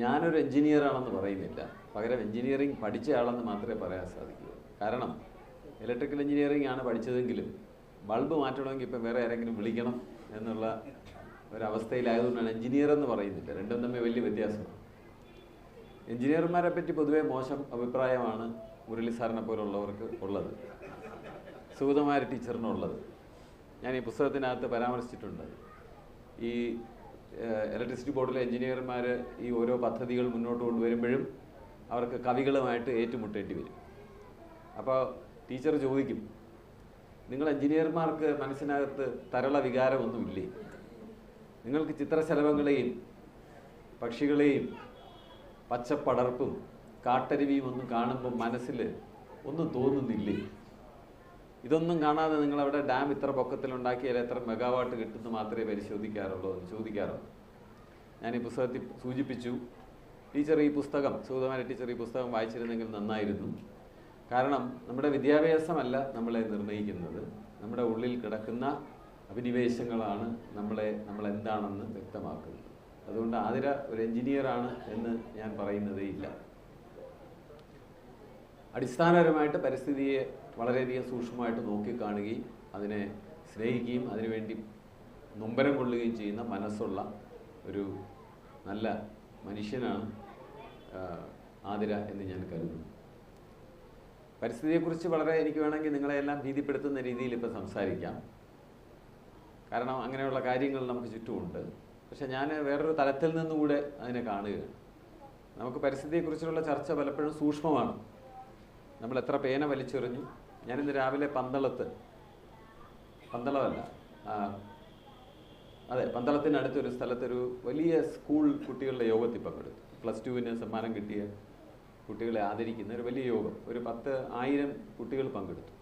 ഞാനൊരു എഞ്ചിനീയർ ആണെന്ന് പറയുന്നില്ല. പകരം എഞ്ചിനീയറിംഗ് പഠിച്ച ആളെന്ന് മാത്രമേ പറയാൻ സാധിക്കൂ കാരണം ഇലക്ട്രിക്കൽ എഞ്ചിനീയറിംഗ് ആണ് പഠിച്ചതെങ്കിലും ബൾബ് മാറ്റണമെങ്കിൽ ഇപ്പം വേറെ ആരെങ്കിലും വിളിക്കണം എന്നുള്ള ഒരവസ്ഥയിലായതുകൊണ്ടാണ് എഞ്ചിനീയർ എന്ന് പറയുന്നില്ല. രണ്ടും തമ്മിൽ വലിയ വ്യത്യാസമാണ് എഞ്ചിനീയർമാരെ പറ്റി പൊതുവെ മോശം അഭിപ്രായമാണ് മുരളി സാറിനെ പോലുള്ളവർക്ക് ഉള്ളത്. സുഗതമായ ടീച്ചറിനുള്ളത്. ഞാൻ ഈ പുസ്തകത്തിനകത്ത് പരാമർശിച്ചിട്ടുണ്ട്. ഈ ഇലക്ട്രിസിറ്റി ബോർഡിലെ എഞ്ചിനീയർമാർ ഈ ഓരോ പദ്ധതികൾ മുന്നോട്ട് കൊണ്ടുവരുമ്പോഴും അവർക്ക് കവികളുമായിട്ട് ഏറ്റുമുട്ടേണ്ടി വരും. അപ്പോൾ ടീച്ചർ ചോദിക്കും നിങ്ങൾ എഞ്ചിനീയർമാർക്ക് മനസ്സിനകത്ത് തരള വികാരമൊന്നുമില്ലേ? നിങ്ങൾക്ക് ചിത്രശലഭങ്ങളെയും പക്ഷികളെയും പച്ചപ്പടർപ്പും കാട്ടരുവിയും ഒന്നും കാണുമ്പോൾ മനസ്സിൽ ഒന്നും തോന്നുന്നില്ലേ? ഇതൊന്നും കാണാതെ നിങ്ങൾ അവിടെ ഡാം ഇത്ര പൊക്കത്തിലുണ്ടാക്കിയാൽ എത്ര മെഗാവാട്ട് കിട്ടുന്നു മാത്രമേ പരിശോധിക്കാറുള്ളൂ എന്ന് ചോദിക്കാറുള്ളൂ. ഞാൻ ഈ പുസ്തകത്തിൽ സൂചിപ്പിച്ചു ടീച്ചർ ഈ പുസ്തകം സുഗതമായ ടീച്ചർ ഈ പുസ്തകം വായിച്ചിരുന്നെങ്കിൽ നന്നായിരുന്നു. കാരണം നമ്മുടെ വിദ്യാഭ്യാസമല്ല നമ്മളെ നിർണയിക്കുന്നത് നമ്മുടെ ഉള്ളിൽ കിടക്കുന്ന അഭിനിവേശങ്ങളാണ് നമ്മളെ നമ്മൾ എന്താണെന്ന് വ്യക്തമാക്കുന്നത്. അതുകൊണ്ട് ആതിര ഒരു എഞ്ചിനീയറാണ് എന്ന് ഞാൻ പറയുന്നതേ ഇല്ല അടിസ്ഥാനപരമായിട്ട് പരിസ്ഥിതിയെ വളരെയധികം സൂക്ഷ്മമായിട്ട് നോക്കിക്കാണുകയും അതിനെ സ്നേഹിക്കുകയും അതിനുവേണ്ടി നൊമ്പരം കൊള്ളുകയും ചെയ്യുന്ന മനസ്സുള്ള ഒരു നല്ല മനുഷ്യനാണ് ആതിര എന്ന് ഞാൻ കരുതുന്നു. പരിസ്ഥിതിയെക്കുറിച്ച് വളരെ എനിക്ക് വേണമെങ്കിൽ നിങ്ങളെയെല്ലാം ഭീതിപ്പെടുത്തുന്ന രീതിയിൽ ഇപ്പോൾ സംസാരിക്കാം. കാരണം അങ്ങനെയുള്ള കാര്യങ്ങൾ നമുക്ക് ചുറ്റുമുണ്ട്. പക്ഷെ ഞാൻ വേറൊരു തലത്തിൽ നിന്നുകൂടെ അതിനെ കാണുകയാണ്. നമുക്ക് പരിസ്ഥിതിയെക്കുറിച്ചുള്ള ചർച്ച പലപ്പോഴും സൂക്ഷ്മമാണ്. നമ്മൾ എത്ര പേന വലിച്ചെറിഞ്ഞു ഞാനിന്ന് രാവിലെ പന്തളത്ത് പന്തളമല്ല അതെ പന്തളത്തിനടുത്തൊരു സ്ഥലത്തൊരു വലിയ സ്കൂൾ കുട്ടികളുടെ യോഗത്തിൽ പങ്കെടുത്തു. പ്ലസ് ടുവിന് സമ്മാനം കിട്ടിയ കുട്ടികളെ ആദരിക്കുന്ന ഒരു വലിയ യോഗം. ഒരു പത്ത് ആയിരം കുട്ടികൾ പങ്കെടുത്തു.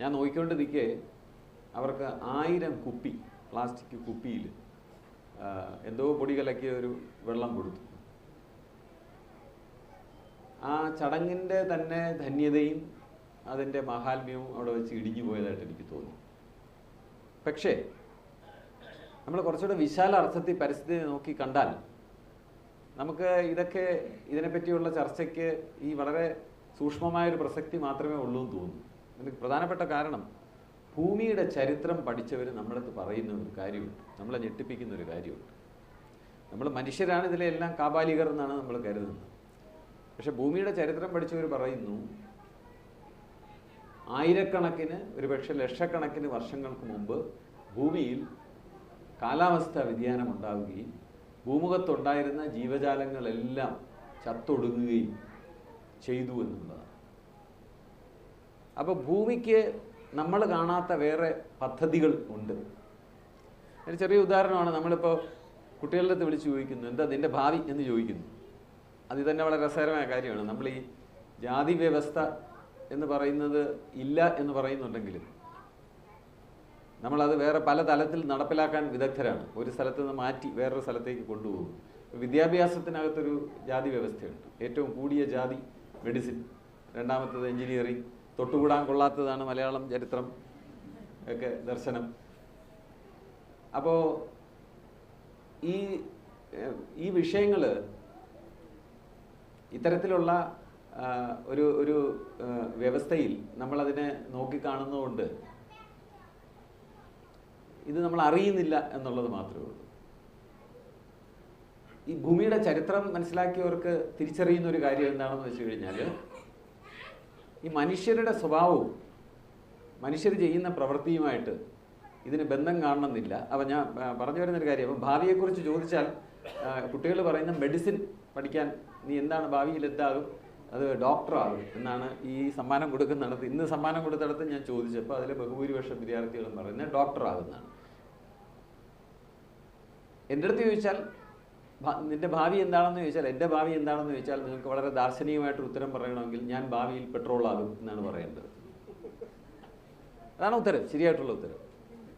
ഞാൻ നോക്കിക്കൊണ്ട് നിൽക്കെ അവർക്ക് ആയിരം കുപ്പി പ്ലാസ്റ്റിക് കുപ്പിയിൽ എന്തോ പൊടി കലക്കിയ ഒരു വെള്ളം കൊടുത്തു. ആ ചടങ്ങിന്റെ തന്നെ ധന്യതയും അതിന്റെ മഹാത്മ്യവും അവിടെ വെച്ച് ഇടിഞ്ഞു പോയതായിട്ട് എനിക്ക് തോന്നി. പക്ഷേ നമ്മൾ കുറച്ചുകൂടെ വിശാല അർത്ഥത്തിൽ പരിസ്ഥിതി നോക്കി കണ്ടാൽ നമുക്ക് ഇതൊക്കെ ഇതിനെപ്പറ്റിയുള്ള ചർച്ചയ്ക്ക് ഈ വളരെ സൂക്ഷ്മമായൊരു പ്രസക്തി മാത്രമേ ഉള്ളൂ എന്ന് തോന്നുന്നു. എനിക്ക് പ്രധാനപ്പെട്ട കാരണം ഭൂമിയുടെ ചരിത്രം പഠിച്ചവർ നമ്മളടുത്ത് പറയുന്ന ഒരു കാര്യമുണ്ട്. നമ്മളെ ഞെട്ടിപ്പിക്കുന്ന ഒരു കാര്യമുണ്ട്. നമ്മൾ മനുഷ്യരാണ് ഇതിലെല്ലാം കാബാലികർ എന്നാണ് നമ്മൾ കരുതുന്നത്. പക്ഷേ ഭൂമിയുടെ ചരിത്രം പഠിച്ചവർ പറയുന്നു ആയിരക്കണക്കിന് ഒരുപക്ഷെ ലക്ഷക്കണക്കിന് വർഷങ്ങൾക്ക് മുമ്പ് ഭൂമിയിൽ കാലാവസ്ഥാ വ്യതിയാനം ഉണ്ടാവുകയും ഭൂമുഖത്തുണ്ടായിരുന്ന ജീവജാലങ്ങളെല്ലാം ചത്തൊടുങ്ങുകയും ചെയ്തു എന്നുള്ളതാണ്. അപ്പോൾ ഭൂമിക്ക് നമ്മൾ കാണാത്ത വേറെ പദ്ധതികൾ ഉണ്ട്. ഒരു ചെറിയ ഉദാഹരണമാണ് നമ്മളിപ്പോൾ കുട്ടികളുടെ അടുത്ത് വിളിച്ച് ചോദിക്കുന്നു എന്താ നിന്റെ ഭാവി? എന്ന് ചോദിക്കുന്നു. അത് തന്നെ വളരെ രസകരമായ കാര്യമാണ്. നമ്മൾ ഈ ജാതി വ്യവസ്ഥ എന്ന് പറയുന്നത് ഇല്ല എന്ന് പറയുന്നുണ്ടെങ്കിലും നമ്മളത് വേറെ പല തലത്തിൽ നടപ്പിലാക്കാൻ വിദഗ്ധരാണ്. ഒരു സ്ഥലത്ത് നിന്ന് മാറ്റി വേറൊരു സ്ഥലത്തേക്ക് കൊണ്ടുപോകും. വിദ്യാഭ്യാസത്തിനകത്തൊരു ജാതി വ്യവസ്ഥയുണ്ട്. ഏറ്റവും കൂടിയ ജാതി മെഡിസിൻ. രണ്ടാമത്തത് എഞ്ചിനീയറിംഗ്. തൊട്ടുകൂടാൻ കൊള്ളാത്തതാണ് മലയാളം ചരിത്രം ഒക്കെ ദർശനം. അപ്പോൾ ഈ ഈ വിഷയങ്ങൾ ഇത്തരത്തിലുള്ള ഒരു ഒരു വ്യവസ്ഥയിൽ നമ്മളതിനെ നോക്കിക്കാണുന്നതുകൊണ്ട് ഇത് നമ്മൾ അറിയുന്നില്ല എന്നുള്ളത് മാത്രമേ ഉള്ളൂ. ഈ ഭൂമിയുടെ ചരിത്രം മനസ്സിലാക്കിയവർക്ക് തിരിച്ചറിയുന്ന ഒരു കാര്യം എന്താണെന്ന് വെച്ച് കഴിഞ്ഞാൽ ഈ മനുഷ്യരുടെ സ്വഭാവവും മനുഷ്യർ ചെയ്യുന്ന പ്രവൃത്തിയുമായിട്ട് ഇതിന് ബന്ധം കാണണമെന്നില്ല. അപ്പം ഞാൻ പറഞ്ഞു വരുന്നൊരു കാര്യം അപ്പം ഭാവിയെക്കുറിച്ച് ചോദിച്ചാൽ കുട്ടികൾ പറയുന്ന മെഡിസിൻ പഠിക്കാൻ നീ എന്താണ് ഭാവിയിൽ എന്താകും? അത് ഡോക്ടറാകും എന്നാണ് ഈ സമ്മാനം കൊടുക്കുന്നിടത്ത് ഇന്ന് സമ്മാനം കൊടുത്തിടത്ത് ഞാൻ ചോദിച്ചപ്പോൾ അതിലെ ബഹുഭൂരിപക്ഷം വിദ്യാർത്ഥികളും പറയുന്നത് ഡോക്ടറാകുന്നതാണ്. എന്റെ അടുത്ത് ചോദിച്ചാൽ നിന്റെ ഭാവി എന്താണെന്ന് ചോദിച്ചാൽ എന്റെ ഭാവി എന്താണെന്ന് ചോദിച്ചാൽ നിങ്ങൾക്ക് വളരെ ദാർശനികമായിട്ട് ഉത്തരം പറയണമെങ്കിൽ ഞാൻ ഭാവിയിൽ പെട്രോളാകും എന്നാണ് പറയേണ്ടത്. അതാണ് ഉത്തരം ശരിയായിട്ടുള്ള ഉത്തരം.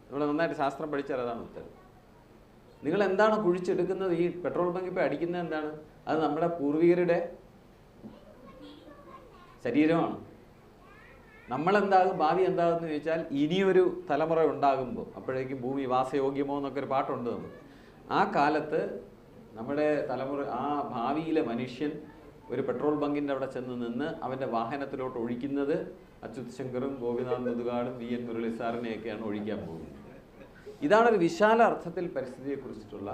നമ്മൾ നന്നായിട്ട് ശാസ്ത്രം പഠിച്ചാൽ അതാണ് ഉത്തരം. നിങ്ങൾ എന്താണ് കുഴിച്ചെടുക്കുന്നത്? ഈ പെട്രോൾ പങ്കിപ്പോൾ അടിക്കുന്നത് എന്താണ്? അത് നമ്മുടെ പൂർവികരുടെ ശരീരമാണ്. നമ്മളെന്താകും ഭാവി എന്താകുമെന്ന് ചോദിച്ചാൽ ഇനിയൊരു തലമുറ ഉണ്ടാകുമ്പോൾ അപ്പോഴേക്കും ഭൂമി വാസയോഗ്യമോ എന്നൊക്കെ ഒരു പാട്ടുണ്ട് നമുക്ക്. ആ കാലത്ത് നമ്മുടെ തലമുറ ആ ഭാവിയിലെ മനുഷ്യൻ ഒരു പെട്രോൾ ബങ്കിന്റെ അവിടെ ചെന്ന് നിന്ന് അവന്റെ വാഹനത്തിലോട്ട് ഒഴിക്കുന്നത് അച്യുത് ശങ്കറും ഗോപിനാഥ് മുതുകാടും വി എൻ മുരളി സാറിനെയൊക്കെയാണ് ഒഴിക്കാൻ പോകുന്നത്. ഇതാണ് ഒരു വിശാല അർത്ഥത്തിൽ പരിസ്ഥിതിയെക്കുറിച്ചിട്ടുള്ള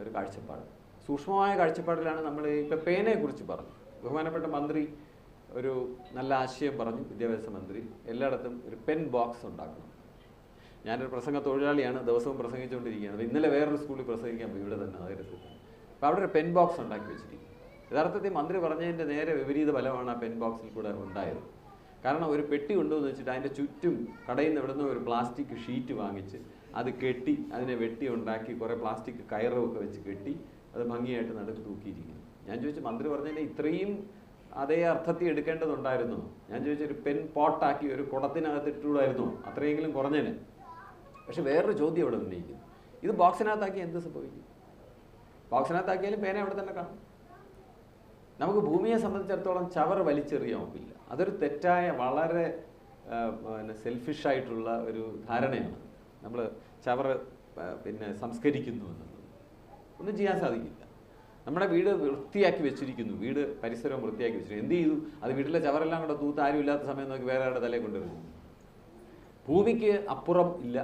ഒരു കാഴ്ചപ്പാട്. സൂക്ഷ്മമായ കാഴ്ചപ്പാടിലാണ് നമ്മൾ ഇപ്പം പേനയെക്കുറിച്ച് പറഞ്ഞു ബഹുമാനപ്പെട്ട മന്ത്രി ഒരു നല്ല ആശയം പറഞ്ഞു വിദ്യാഭ്യാസ മന്ത്രി. എല്ലായിടത്തും ഒരു പെൻ ബോക്സ് ഉണ്ടാക്കണം. ഞാനൊരു പ്രസംഗ തൊഴിലാളിയാണ് ദിവസവും പ്രസംഗിച്ചുകൊണ്ടിരിക്കുകയാണ്. അപ്പോൾ ഇന്നലെ വേറൊരു സ്കൂളിൽ പ്രസംഗിക്കാൻ ഇവിടെ തന്നെ നഗരത്തിൽ അപ്പോൾ അവിടെ ഒരു പെൻ ബോക്സ് ഉണ്ടാക്കി വെച്ചിരിക്കും യഥാർത്ഥത്തിൽ മന്ത്രി പറഞ്ഞതിന്റെ നേരെ വിപരീത ഫലമാണ് ആ പെൻ ബോക്സിൽ കൂടെ ഉണ്ടായത്. കാരണം ഒരു പെട്ടി കൊണ്ടുവന്ന് വെച്ചിട്ട് അതിന്റെ ചുറ്റും കടയിൽ നിന്ന് ഇവിടുന്ന് ഒരു പ്ലാസ്റ്റിക് ഷീറ്റ് വാങ്ങിച്ച് അത് കെട്ടി അതിനെ വെട്ടി ഉണ്ടാക്കി കുറേ പ്ലാസ്റ്റിക് കയറൊക്കെ വെച്ച് കെട്ടി അത് ഭംഗിയായിട്ട് നടുക്ക് തൂക്കിയിരിക്കുന്നു. ഞാൻ ചോദിച്ചു മന്ത്രി പറഞ്ഞതിന്റെ ഇത്രയും അതേ അർത്ഥത്തിൽ എടുക്കേണ്ടതുണ്ടായിരുന്നു. ഞാൻ ചോദിച്ചൊരു പെൻ പോട്ടാക്കി ഒരു കുടത്തിനകത്ത് ഇട്ടുകൂടായിരുന്നു. അത്രയെങ്കിലും കുറഞ്ഞേനെ. പക്ഷെ വേറൊരു ചോദ്യം ഇവിടെ ഉന്നയിക്കുന്നു. ഇത് ബോക്സിനകത്താക്കി എന്ത് സംഭവിക്കും? ബോക്സിനകത്താക്കിയാലും പേന അവിടെ തന്നെ കാണും. നമുക്ക് ഭൂമിയെ സംബന്ധിച്ചിടത്തോളം ചവർ വലിച്ചെറിയാൻ ഒക്കില്ല. അതൊരു തെറ്റായ വളരെ പിന്നെ സെൽഫിഷായിട്ടുള്ള ഒരു ധാരണയാണ്. നമ്മൾ ചവർ പിന്നെ സംസ്കരിക്കുന്നു എന്നുള്ളത്. ഒന്നും ചെയ്യാൻ സാധിക്കില്ല. നമ്മുടെ വീട് വൃത്തിയാക്കി വെച്ചിരിക്കുന്നു. വീട് പരിസരം വൃത്തിയാക്കി വെച്ചിരിക്കുന്നു. എന്ത് ചെയ്തു? അത് വീട്ടിലെ ചവറെല്ലാം കൂടെ തൂത്ത് ആരും ഇല്ലാത്ത സമയം നോക്കി വേറെ ആരുടെ തലയിൽ കൊണ്ടുവരുന്നു ഭൂമിക്ക് അപ്പുറം ഇല്ല.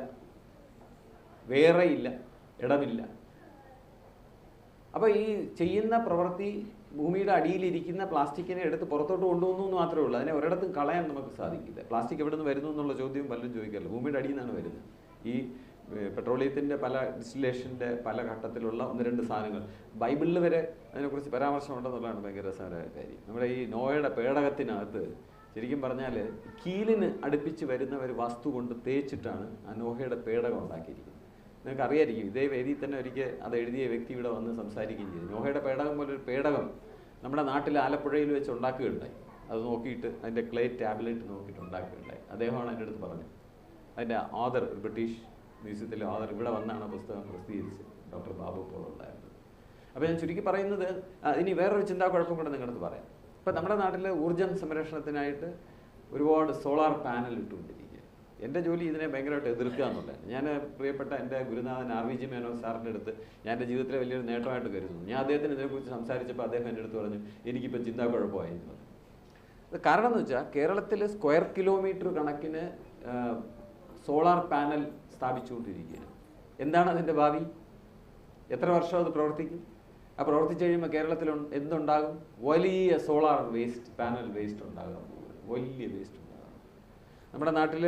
വേറെ ഇല്ല. ഇടമില്ല. അപ്പോൾ ഈ ചെയ്യുന്ന പ്രവൃത്തി ഭൂമിയുടെ അടിയിലിരിക്കുന്ന പ്ലാസ്റ്റിക്കിനെ എടുത്ത് പുറത്തോട്ട് കൊണ്ടുവന്നു എന്ന് മാത്രമേ ഉള്ളൂ. അതിനെ ഒരിടത്തും കളയാൻ നമുക്ക് സാധിക്കില്ല. പ്ലാസ്റ്റിക് എവിടെ നിന്ന് വരുന്നു എന്നുള്ള ചോദ്യം പലരും ചോദിക്കാറില്ല. ഭൂമിയുടെ അടിയിൽ നിന്നാണ് വരുന്നത്. ഈ പെട്രോളിയത്തിന്റെ പല ഡിസ്റ്റിലേഷന്റെ പല ഘട്ടത്തിലുള്ള ഒന്ന് രണ്ട് സാധനങ്ങൾ. ബൈബിളിൽ വരെ അതിനെക്കുറിച്ച് പരാമർശം ഉണ്ടെന്നുള്ളതാണ് ഭയങ്കര രസകരമായ കാര്യം. നമ്മുടെ ഈ നോയയുടെ പേടകത്തിനകത്ത് ശരിക്കും പറഞ്ഞാൽ കീലിന് അടുപ്പിച്ച് വരുന്ന ഒരു വസ്തു കൊണ്ട് തേച്ചിട്ടാണ് ആ നോഹയുടെ പേടകം ഉണ്ടാക്കിയിരിക്കുന്നത്. നിങ്ങൾക്ക് അറിയായിരിക്കും ഇതേ വേദിയിൽ തന്നെ ഒരിക്കൽ അത് എഴുതിയ വ്യക്തി ഇവിടെ വന്ന് സംസാരിക്കുകയും ചെയ്തു. നോഹയുടെ പേടകം പോലൊരു പേടകം നമ്മുടെ നാട്ടിൽ ആലപ്പുഴയിൽ വെച്ച് ഉണ്ടാക്കുകയുണ്ടായി. അത് നോക്കിയിട്ട് അതിന്റെ ക്ലേ ടാബ്ലറ്റ് നോക്കിയിട്ട് ഉണ്ടാക്കുകയുണ്ടായി. അദ്ദേഹമാണ് എന്റെ അടുത്ത് പറഞ്ഞത്. അതിന്റെ ആദർ ബ്രിട്ടീഷ് മ്യൂസിയത്തിലെ ആദർ ഇവിടെ വന്നാണ് പുസ്തകം പ്രസിദ്ധീകരിച്ചത്. ഡോക്ടർ ബാബു പോൾ ഉണ്ടായിരുന്നത്. അപ്പോൾ ഞാൻ ചുരുക്കി പറയുന്നത് ഇനി വേറൊരു ചിന്താ കുഴപ്പം കൂടെ നിങ്ങളുടെ അടുത്ത് പറയാം. ഇപ്പം നമ്മുടെ നാട്ടിൽ ഊർജം സംരക്ഷണത്തിനായിട്ട് ഒരുപാട് സോളാർ പാനൽ ഇട്ടുകൊണ്ടിരിക്കുക എന്റെ ജോലി ഇതിനെ ഭയങ്കരമായിട്ട് എതിർക്കുക എന്നുള്ളതാണ്. ഞാൻ പ്രിയപ്പെട്ട എന്റെ ഗുരുനാഥൻ ആർ വി ജി മേനോ സാറിന്റെ അടുത്ത് ഞാൻ എന്റെ ജീവിതത്തിലെ വലിയൊരു നേട്ടമായിട്ട് കരുതുന്നു. ഞാൻ അദ്ദേഹത്തിന് ഇതിനെക്കുറിച്ച് സംസാരിച്ചപ്പോൾ അദ്ദേഹം എന്റെ അടുത്ത് പറഞ്ഞു എനിക്കിപ്പോൾ ചിന്താ കുഴപ്പമായി അത് കാരണം എന്ന് വെച്ചാൽ കേരളത്തിൽ സ്ക്വയർ കിലോമീറ്റർ കണക്കിന് സോളാർ പാനൽ സ്ഥാപിച്ചുകൊണ്ടിരിക്കുകയാണ്. എന്താണ് അതിന്റെ ഭാവി? എത്ര വർഷം അത് പ്രവർത്തിക്കും? ആ പ്രവർത്തിച്ചു കഴിയുമ്പോൾ കേരളത്തിൽ എന്തുണ്ടാകും? വലിയ സോളാർ വേസ്റ്റ് പാനൽ വേസ്റ്റ് ഉണ്ടാകാൻ പോകുന്നത് വലിയ വേസ്റ്റ് ഉണ്ടാകാം നമ്മുടെ നാട്ടിൽ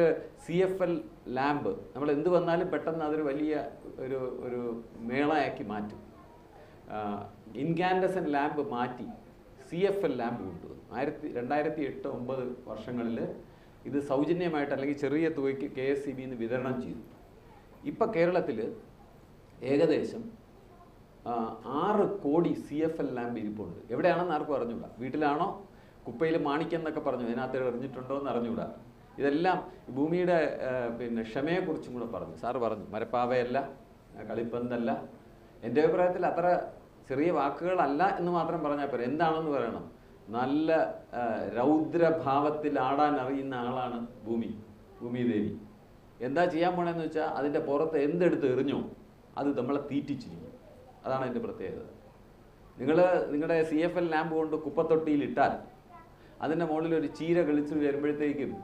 സി എഫ് എൽ ലാമ്പ് നമ്മൾ എന്ത് വന്നാലും പെട്ടെന്ന് അതൊരു വലിയ ഒരു ഒരു മേളയാക്കി മാറ്റും. ഇൻകാൻഡസൻ ലാമ്പ് മാറ്റി സി എഫ് എൽ ലാമ്പ് കൊണ്ടുവന്നു. ആയിരത്തി രണ്ടായിരത്തി എട്ട് ഒമ്പത് വർഷങ്ങളിൽ ഇത് സൗജന്യമായിട്ട് അല്ലെങ്കിൽ ചെറിയ തുകയ്ക്ക് കെ എസ് സി ബിന്ന് വിതരണം ചെയ്തു. ഇപ്പം കേരളത്തിൽ ഏകദേശം ആറ് കോടി സി എഫ് എൽ ലാമ്പ് ഇരിപ്പുണ്ട്. എവിടെയാണെന്ന് ആർക്കും അറിഞ്ഞൂടാ. വീട്ടിലാണോ? കുപ്പയിൽ മാണിക്യം എന്നൊക്കെ പറഞ്ഞു. അതിനകത്ത് എറിഞ്ഞിട്ടുണ്ടോ എന്ന് അറിഞ്ഞൂടാ. ഇതെല്ലാം ഭൂമിയുടെ പിന്നെ ക്ഷമയെക്കുറിച്ചും കൂടെ പറഞ്ഞു. സാറ് പറഞ്ഞു. മരപ്പാവയല്ല കളിപ്പന്തല്ല. എന്റെ അഭിപ്രായത്തിൽ അത്ര ചെറിയ വാക്കുകളല്ല എന്ന് മാത്രം പറഞ്ഞാൽ പോരെ. എന്താണെന്ന് പറയണം. നല്ല രൗദ്രഭാവത്തിൽ ആടാൻ അറിയുന്ന ആളാണ് ഭൂമി ഭൂമിദേവി. എന്താ ചെയ്യാൻ പോണേന്ന് വെച്ചാൽ അതിന്റെ പുറത്ത് എന്തെടുത്ത് എറിഞ്ഞോ അത് നമ്മളെ തീറ്റിച്ചിരിക്കും. അതാണ് അതിന്റെ പ്രത്യേകത. നിങ്ങൾ നിങ്ങളുടെ സി എഫ് എൽ ലാമ്പ് കൊണ്ട് കുപ്പത്തൊട്ടിയിൽ ഇട്ടാൽ അതിന്റെ മുകളിൽ ഒരു ചീര കളിച്ച് വരുമ്പോഴത്തേക്കും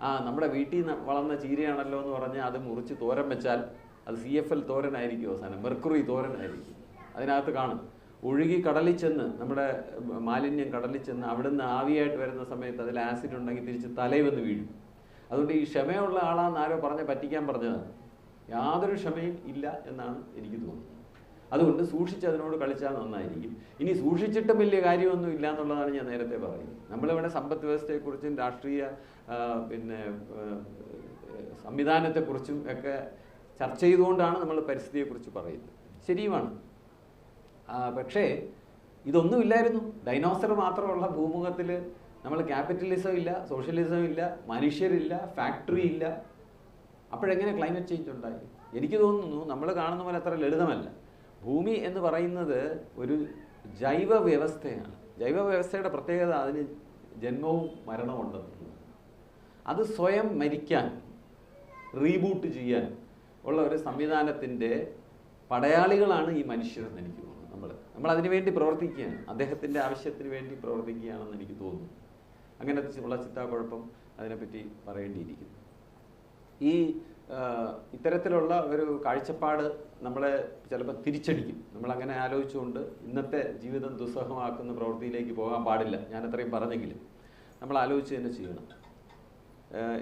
ആ നമ്മുടെ വീട്ടിൽ നിന്ന് വളർന്ന ചീരയാണല്ലോ എന്ന് പറഞ്ഞ് അത് മുറിച്ച് തോരൻ വെച്ചാൽ അത് സി എഫ് എൽ തോരനായിരിക്കും അവസാനം. മെർക്കുറി തോരനായിരിക്കും. അതിനകത്ത് കാണും. ഒഴുകി കടലിൽ ചെന്ന് നമ്മുടെ മാലിന്യം കടലിൽ ചെന്ന് അവിടുന്ന് ആവിയായിട്ട് വരുന്ന സമയത്ത് അതിൽ ആസിഡ് ഉണ്ടെങ്കിൽ തിരിച്ച് തലയിൽ വന്ന് വീഴും. അതുകൊണ്ട് ഈ ക്ഷമയുള്ള ആളാന്ന് ആരോ പറഞ്ഞ പറ്റിക്കാൻ പറഞ്ഞതാണ്. യാതൊരു ക്ഷമയും ഇല്ല എന്നാണ് എനിക്ക് തോന്നുന്നത്. അതുകൊണ്ട് സൂക്ഷിച്ച് അതിനോട് കളിച്ചാൽ നന്നായിരിക്കും. ഇനി സൂക്ഷിച്ചിട്ടും വലിയ കാര്യമൊന്നും ഇല്ല എന്നുള്ളതാണ് ഞാൻ നേരത്തെ പറയുന്നത് നമ്മളിവിടെ സമ്പദ് വ്യവസ്ഥയെക്കുറിച്ചും രാഷ്ട്രീയ പിന്നെ സംവിധാനത്തെക്കുറിച്ചും ഒക്കെ ചർച്ച ചെയ്തുകൊണ്ടാണ് നമ്മൾ പരിസ്ഥിതിയെക്കുറിച്ച് പറയുന്നത്. ശരിയുമാണ്. പക്ഷേ ഇതൊന്നുമില്ലായിരുന്നു ഡൈനോസർ മാത്രമുള്ള ഭൂമുഖത്തിൽ നമ്മൾ ക്യാപിറ്റലിസം ഇല്ല സോഷ്യലിസം ഇല്ല മനുഷ്യരില്ല ഫാക്ടറി ഇല്ല. അപ്പോഴെങ്ങനെ ക്ലൈമറ്റ് ചേഞ്ച് ഉണ്ടായി? എനിക്ക് തോന്നുന്നു നമ്മൾ കാണുന്ന പോലെ അത്ര ലളിതമല്ല. ഭൂമി എന്ന് പറയുന്നത് ഒരു ജൈവ വ്യവസ്ഥയാണ്. ജൈവ വ്യവസ്ഥയുടെ പ്രത്യേകത അതിന് ജന്മവും മരണവും ഉണ്ടെന്നുള്ളത് അത് സ്വയം മരിക്കാൻ റീബൂട്ട് ചെയ്യാൻ ഉള്ള ഒരു സംവിധാനത്തിന്റെ പടയാളികളാണ് ഈ മനുഷ്യരെന്ന് എനിക്ക് തോന്നുന്നു. നമ്മൾ നമ്മൾ അതിനുവേണ്ടി പ്രവർത്തിക്കുകയാണ്. അദ്ദേഹത്തിന്റെ ആവശ്യത്തിന് വേണ്ടി പ്രവർത്തിക്കുകയാണെന്ന് എനിക്ക് തോന്നുന്നു. അങ്ങനെ ഉള്ള ചിത്താക്കുഴപ്പം അതിനെപ്പറ്റി പറയേണ്ടിയിരിക്കുന്നു. ഈ ഇത്തരത്തിലുള്ള ഒരു കാഴ്ചപ്പാട് നമ്മളെ ചിലപ്പോൾ തിരിച്ചടിക്കും. നമ്മളങ്ങനെ ആലോചിച്ചുകൊണ്ട് ഇന്നത്തെ ജീവിതം ദുസ്സഹമാക്കുന്ന പ്രവൃത്തിയിലേക്ക് പോകാൻ പാടില്ല. ഞാൻ അത്രയും പറഞ്ഞെങ്കിലും നമ്മൾ ആലോചിച്ച് തന്നെ ചെയ്യണം.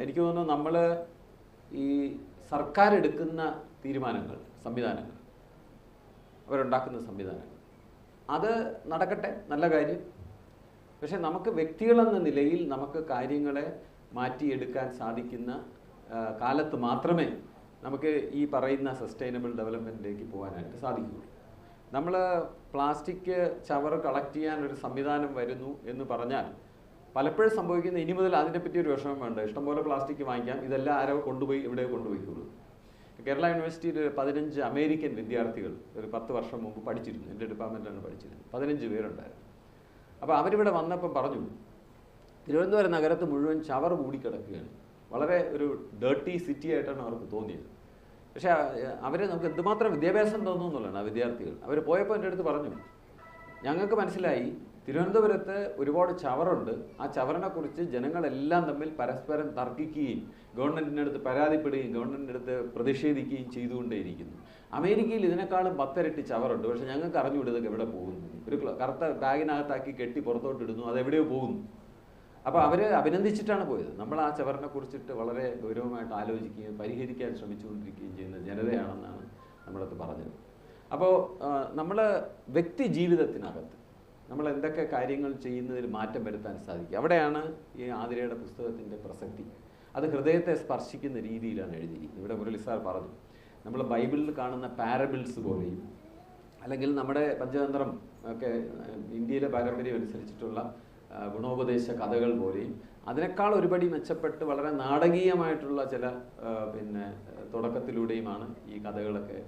എനിക്ക് തോന്നുന്നു നമ്മൾ ഈ സർക്കാർ എടുക്കുന്ന തീരുമാനങ്ങൾ സംവിധാനങ്ങൾ അവരുണ്ടാക്കുന്ന സംവിധാനങ്ങൾ അത് നടക്കട്ടെ? നല്ല കാര്യം. പക്ഷെ നമുക്ക് വ്യക്തികളെന്ന നിലയിൽ നമുക്ക് കാര്യങ്ങളെ മാറ്റിയെടുക്കാൻ സാധിക്കുന്ന കാലത്ത് മാത്രമേ നമുക്ക് ഈ പറയുന്ന സസ്റ്റൈനബിൾ ഡെവലപ്മെന്റിലേക്ക് പോകാനായിട്ട് സാധിക്കുകയുള്ളൂ. നമ്മൾ പ്ലാസ്റ്റിക് ചവർ കളക്ട് ചെയ്യാൻ ഒരു സംവിധാനം വരുന്നു എന്ന് പറഞ്ഞാൽ പലപ്പോഴും സംഭവിക്കുന്ന ഇനി മുതൽ അതിനെപ്പറ്റി ഒരു വിഷമം വേണ്ട. ഇഷ്ടംപോലെ പ്ലാസ്റ്റിക് വാങ്ങിക്കാം. ഇതെല്ലാം ആരോ കൊണ്ടുപോയി ഇവിടെ കൊണ്ടുപോയിക്കുള്ളൂ കേരള യൂണിവേഴ്സിറ്റിയിൽ പതിനഞ്ച് അമേരിക്കൻ വിദ്യാർത്ഥികൾ ഒരു പത്ത് വർഷം മുമ്പ് പഠിച്ചിരുന്നു. എന്റെ ഡിപ്പാർട്ട്മെന്റിലാണ് പഠിച്ചിരുന്നത്. പതിനഞ്ച് പേരുണ്ടായിരുന്നു. അപ്പോൾ അവരിവിടെ വന്നപ്പം പറഞ്ഞു തിരുവനന്തപുരം നഗരത്ത് മുഴുവൻ ചവർ മൂടിക്കിടക്കുകയാണ്. വളരെ ഒരു ഡേർട്ടി സിറ്റി ആയിട്ടാണ് അവർക്ക് തോന്നിയത്. പക്ഷേ അവർ നമുക്ക് എന്തുമാത്രം വിദ്യാഭ്യാസം തോന്നുന്നുള്ളതാണ് ആ വിദ്യാർത്ഥികൾ. അവർ പോയപ്പോൾ എന്റെ അടുത്ത് പറഞ്ഞു ഞങ്ങൾക്ക് മനസ്സിലായി തിരുവനന്തപുരത്ത് ഒരുപാട് ചവറുണ്ട്. ആ ചവറിനെ കുറിച്ച് ജനങ്ങളെല്ലാം തമ്മിൽ പരസ്പരം തർക്കിക്കുകയും ഗവൺമെന്റിന്റെ അടുത്ത് പരാതിപ്പെടുകയും ഗവൺമെന്റിന്റെ അടുത്ത് പ്രതിഷേധിക്കുകയും ചെയ്തുകൊണ്ടേയിരിക്കുന്നു. അമേരിക്കയിൽ ഇതിനേക്കാളും പത്തരട്ടി ചവറുണ്ട്. പക്ഷേ ഞങ്ങൾക്ക് അറിഞ്ഞുവിടുന്നത് എവിടെ പോകുന്നു. ഒരു കറുത്ത ബാഗിനകത്താക്കി കെട്ടി പുറത്തോട്ട് ഇടുന്നു അത് എവിടെയോ പോകുന്നു. അപ്പോൾ അവർ അഭിനന്ദിച്ചിട്ടാണ് പോയത്. നമ്മൾ ആ ചവറിനെ കുറിച്ചിട്ട് വളരെ ഗൗരവമായിട്ട് ആലോചിക്കുകയും പരിഹരിക്കാൻ ശ്രമിച്ചുകൊണ്ടിരിക്കുകയും ചെയ്യുന്ന ജനതയാണെന്നാണ് നമ്മളത് പറഞ്ഞത്. അപ്പോൾ നമ്മൾ വ്യക്തി ജീവിതത്തിനകത്ത് നമ്മൾ എന്തൊക്കെ കാര്യങ്ങൾ ചെയ്യുന്നതിൽ മാറ്റം വരുത്താൻ സാധിക്കും? അവിടെയാണ് ഈ ആതിരയുടെ പുസ്തകത്തിന്റെ പ്രസക്തി. അത് ഹൃദയത്തെ സ്പർശിക്കുന്ന രീതിയിലാണ് എഴുതിയിരിക്കുന്നത്. ഇവിടെ മുരളി സാർ പറഞ്ഞു നമ്മൾ ബൈബിളിൽ കാണുന്ന പാരബിൾസ് പോലെയും അല്ലെങ്കിൽ നമ്മുടെ പഞ്ചതന്ത്രം ഒക്കെ ഇന്ത്യയിലെ പാരമ്പര്യം അനുസരിച്ചിട്ടുള്ള ഗുണോപദേശ കഥകൾ പോലെയും അതിനേക്കാൾ ഒരുപടി മെച്ചപ്പെട്ട് വളരെ നാടകീയമായിട്ടുള്ള ചില പിന്നെ തുടക്കത്തിലൂടെയുമാണ് ഈ കഥകളൊക്കെ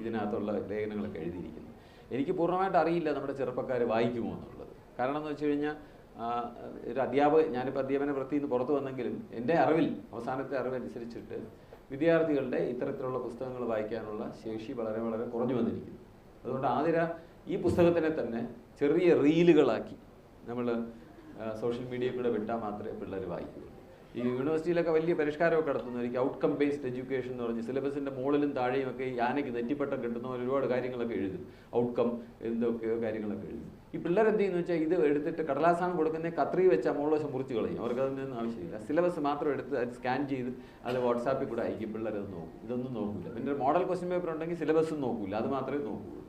ഇതിനകത്തുള്ള ലേഖനങ്ങളൊക്കെ എഴുതിയിരിക്കുന്നത്. എനിക്ക് പൂർണമായിട്ട് അറിയില്ല നമ്മുടെ ചെറുപ്പക്കാർ വായിക്കുമോ എന്നുള്ളത്. കാരണം എന്ന് വെച്ച് കഴിഞ്ഞാൽ ഒരു അധ്യാപക ഞാനിപ്പോൾ അധ്യാപന വൃത്തിയിൽ നിന്ന് പുറത്തു വന്നെങ്കിലും എന്റെ അറിവിൽ അവസാനത്തെ അറിവനുസരിച്ചിട്ട് വിദ്യാർത്ഥികളുടെ ഇത്തരത്തിലുള്ള പുസ്തകങ്ങൾ വായിക്കാനുള്ള ശേഷി വളരെ വളരെ കുറഞ്ഞു വന്നിരിക്കുന്നു. അതുകൊണ്ട് ആതിര ഈ പുസ്തകത്തിനെ തന്നെ ചെറിയ റീലുകളാക്കി നമ്മൾ സോഷ്യൽ മീഡിയയിൽ കൂടെ വിട്ടാൽ മാത്രമേ പിള്ളേർ വായിക്കുകയുള്ളൂ. ഈ യൂണിവേഴ്സിറ്റിയിലൊക്കെ വലിയ പരിഷ്കാരമൊക്കെ നടത്തുന്നു. എനിക്ക് ഔട്ട്കം ബേസ്ഡ് എഡ്യൂക്കേഷൻ എന്ന് പറഞ്ഞ് സിലബസിന്റെ മുകളിലും താഴെയും ഒക്കെ ആനയ്ക്ക് നെറ്റിപ്പട്ടം കിട്ടുന്ന ഒരുപാട് കാര്യങ്ങളൊക്കെ എഴുതും. ഔട്ട്കം എന്തൊക്കെയോ കാര്യങ്ങളൊക്കെ എഴുതും. ഈ പിള്ളേർ എന്ത് ചെയ്യുന്നു വെച്ചാൽ ഇത് എടുത്തിട്ട് കടലാസാണ് കൊടുക്കുന്നത് കത്രി വെച്ച് മോളോശം മുറിച്ച് കളയും. അവർക്ക് അതിനൊന്നും ആവശ്യമില്ല. സിലബസ് മാത്രം എടുത്ത് അത് സ്കാൻ ചെയ്ത് അത് വാട്സാപ്പിൽ കൂടെ അയക്കും. പിള്ളേർ അത് നോക്കും. ഇതൊന്നും നോക്കില്ല പിന്നെ ഒരു മോഡൽ ക്വസ്റ്റ്യൻ പേപ്പർ ഉണ്ടെങ്കിൽ സിലബസും നോക്കില്ല അത് മാത്രമേ നോക്കുകയുള്ളൂ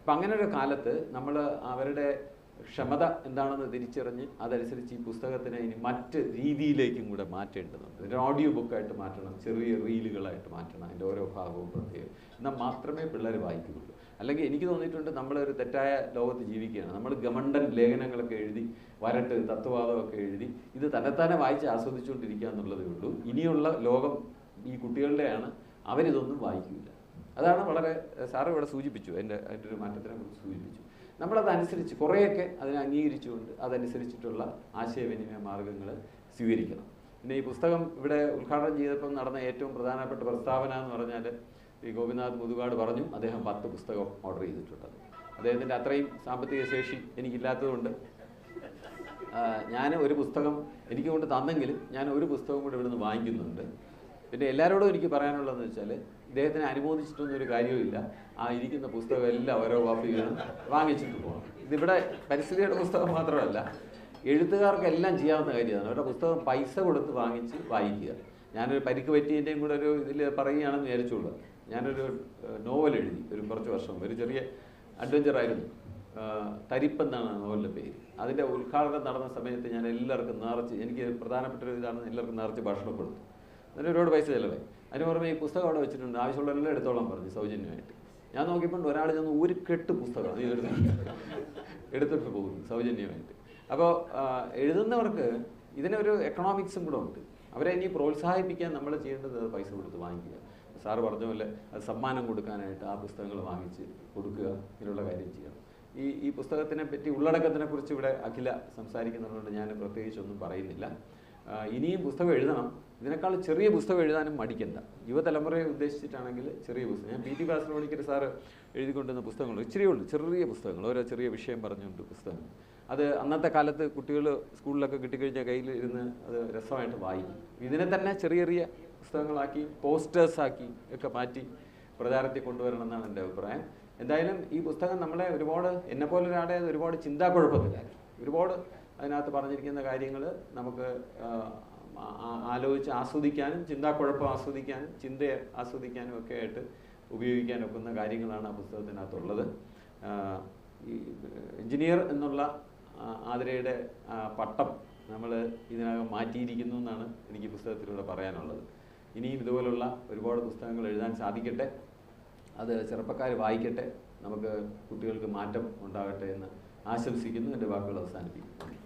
അപ്പം അങ്ങനെ ഒരു കാലത്ത് നമ്മൾ അവരുടെ ക്ഷമത എന്താണെന്ന് തിരിച്ചറിഞ്ഞ് അതനുസരിച്ച് ഈ പുസ്തകത്തിനെ ഇനി മറ്റ് രീതിയിലേക്കും കൂടെ മാറ്റേണ്ടതുണ്ട്. ഒരു ഓഡിയോ ബുക്കായിട്ട് മാറ്റണം ചെറിയ റീലുകളായിട്ട് മാറ്റണം അതിന്റെ ഓരോ ഭാഗവും പ്രത്യേകം. എന്നാൽ മാത്രമേ പിള്ളേർ വായിക്കുകയുള്ളൂ അല്ലെങ്കിൽ എനിക്ക് തോന്നിയിട്ടുണ്ട് നമ്മളൊരു തെറ്റായ ലോകത്ത് ജീവിക്കുകയാണ്. നമ്മൾ ഗമണ്ടൻ ലേഖനങ്ങളൊക്കെ എഴുതി വരട്ട് തത്വവാദമൊക്കെ എഴുതി ഇത് തന്നെത്താനെ വായിച്ച് ആസ്വദിച്ചുകൊണ്ടിരിക്കുക എന്നുള്ളതേ ഉള്ളൂ. ഇനിയുള്ള ലോകം ഈ കുട്ടികളുടെയാണ് അവരിതൊന്നും വായിക്കില്ല. അതാണ് വളരെ സാറ് ഇവിടെ സൂചിപ്പിച്ചു എന്റെ അതിന്റെ ഒരു മാറ്റത്തിനെ കുറിച്ച് സൂചിപ്പിച്ചു. നമ്മളതനുസരിച്ച് കുറേയൊക്കെ അതിനെ അംഗീകരിച്ചുകൊണ്ട് അതനുസരിച്ചിട്ടുള്ള ആശയവിനിമയ മാർഗങ്ങൾ സ്വീകരിക്കണം. പിന്നെ ഈ പുസ്തകം ഇവിടെ ഉദ്ഘാടനം ചെയ്തപ്പോൾ നടന്ന ഏറ്റവും പ്രധാനപ്പെട്ട പ്രസ്താവന എന്ന് പറഞ്ഞാൽ ഈ ഗോപിനാഥ് മുതുകാട് പറഞ്ഞു അദ്ദേഹം പത്ത് പുസ്തകം ഓർഡർ ചെയ്തിട്ടുണ്ട് അദ്ദേഹത്തിന്റെ അത്രയും സാമ്പത്തിക ശേഷി എനിക്കില്ലാത്തതുകൊണ്ട് ഞാൻ ഒരു പുസ്തകം എനിക്ക് കൊണ്ട് തന്നെങ്കിലും ഞാൻ ഒരു പുസ്തകം കൂടി ഇവിടുന്ന് വാങ്ങിക്കുന്നുണ്ട്. പിന്നെ എല്ലാവരോടും എനിക്ക് പറയാനുള്ളതെന്ന് വെച്ചാൽ ഇദ്ദേഹത്തിനെ അനുമോദിച്ചിട്ടൊന്നും ഒരു കാര്യവുമില്ല. ആ ഇരിക്കുന്ന പുസ്തകം എല്ലാം ഓരോ കോപ്പികളും വാങ്ങിച്ചിട്ട് പോകണം. ഇതിവിടെ പരിസ്ഥിതിയുടെ പുസ്തകം മാത്രമല്ല എഴുത്തുകാർക്കെല്ലാം ചെയ്യാവുന്ന കാര്യമാണ്. അവരുടെ പുസ്തകം പൈസ കൊടുത്ത് വാങ്ങിച്ച് വായിക്കുക. ഞാനൊരു പരിക്ക് പറ്റിയതിന്റെയും കൂടെ ഒരു ഇതിൽ പറയുകയാണെന്ന് വിചാരിച്ചോളൂ ഞാനൊരു നോവൽ എഴുതി ഒരു കുറച്ച് വർഷം ഒരു ചെറിയ അഡ്വഞ്ചർ ആയിരുന്നു. ആ, തരിപ്പ് എന്നാണ് നോവലിന്റെ പേര്. അതിന്റെ ഉദ്ഘാടനം നടന്ന സമയത്ത് ഞാൻ എല്ലാവർക്കും നേർച്ച് എനിക്ക് പ്രധാനപ്പെട്ട ഒരു ഇതാണ് എല്ലാവർക്കും നേർച്ച് ഭക്ഷണം കൊടുത്തു. അതിന് ഒരുപാട് പൈസ ചിലവായി. അതിന് പുറമെ ഈ പുസ്തകം അവിടെ വെച്ചിട്ടുണ്ട്. ആവശ്യമുള്ളവരെല്ലാം എടുത്തോളാൻ പറഞ്ഞു സൗജന്യമായിട്ട്. ഞാൻ നോക്കിയപ്പോൾ ഒരാൾ ചെന്ന് ഒരു കെട്ട് പുസ്തകം എടുത്തിട്ട് പോകുന്നു സൗജന്യമായിട്ട്. അപ്പോൾ എഴുതുന്നവർക്ക് ഇതിനൊരു എക്കണോമിക്സും കൂടെ ഉണ്ട്. അവരെ ഇനി പ്രോത്സാഹിപ്പിക്കാൻ നമ്മൾ ചെയ്യേണ്ടത് പൈസ കൊടുത്ത് വാങ്ങിക്കുക. സാറ് പറഞ്ഞ പോലെ അത് സമ്മാനം കൊടുക്കാനായിട്ട് ആ പുസ്തകങ്ങൾ വാങ്ങിച്ച് കൊടുക്കുക ഇങ്ങനെയുള്ള കാര്യം ചെയ്യണം ഈ ഈ പുസ്തകത്തിനെ പറ്റി ഉള്ളടക്കത്തിനെ കുറിച്ച് ഇവിടെ അഖില സംസാരിക്കുന്നതുകൊണ്ട് ഞാൻ പ്രത്യേകിച്ചൊന്നും പറയുന്നില്ല. ഇനിയും പുസ്തകം എഴുതണം. ഇതിനേക്കാൾ ചെറിയ പുസ്തകം എഴുതാനും മടിക്കണ്ട. യുവതലമുറയെ ഉദ്ദേശിച്ചിട്ടാണെങ്കിൽ ചെറിയ പുസ്തകം. ഞാൻ പി ടി ബാസ്ലോണിക്കർ സാറ് എഴുതിക്കൊണ്ടിരുന്ന പുസ്തകങ്ങൾ ഇച്ചിരി ഉള്ളൂ. ചെറിയ പുസ്തകങ്ങൾ. ഓരോ ചെറിയ വിഷയം പറഞ്ഞുകൊണ്ട് പുസ്തകം അത് അന്നത്തെ കാലത്ത് കുട്ടികൾ സ്കൂളിലൊക്കെ കിട്ടിക്കഴിഞ്ഞാൽ കയ്യിൽ ഇരുന്ന് അത് രസമായിട്ട് വായിക്കും. ഇതിനെ തന്നെ ചെറിയ ചെറിയ പുസ്തകങ്ങളാക്കി പോസ്റ്റേഴ്സാക്കി ഒക്കെ മാറ്റി പ്രചാരത്തിൽ കൊണ്ടുവരണം എന്നാണ് എന്റെ അഭിപ്രായം. എന്തായാലും ഈ പുസ്തകം നമ്മളെ ഒരുപാട് എന്നെപ്പോലെ ഒരാളെ ഒരുപാട് ചിന്താക്കുഴപ്പത്തിലാക്കി ഒരുപാട് അതിനകത്ത് പറഞ്ഞിരിക്കുന്ന കാര്യങ്ങൾ നമുക്ക് ആലോചിച്ച് ആസ്വദിക്കാനും ചിന്താക്കുഴപ്പം ആസ്വദിക്കാനും ചിന്തയെ ആസ്വദിക്കാനും ഒക്കെ ആയിട്ട് ഉപയോഗിക്കാൻ ഒക്കുന്ന കാര്യങ്ങളാണ് ആ പുസ്തകത്തിനകത്തുള്ളത്. ഈ എഞ്ചിനീയർ എന്നുള്ള ആതിരയുടെ പട്ടം നമ്മൾ ഇതിനകം മാറ്റിയിരിക്കുന്നു എന്നാണ് എനിക്ക് പുസ്തകത്തിലൂടെ പറയാനുള്ളത്. ഇനിയും ഇതുപോലുള്ള ഒരുപാട് പുസ്തകങ്ങൾ എഴുതാൻ സാധിക്കട്ടെ. അത് ചെറുപ്പക്കാർ വായിക്കട്ടെ. നമുക്ക് കുട്ടികൾക്ക് മാറ്റം ഉണ്ടാകട്ടെ എന്ന് ആശംസിക്കുന്നു. എന്റെ വാക്കുകൾ അവസാനിപ്പിക്കുന്നു.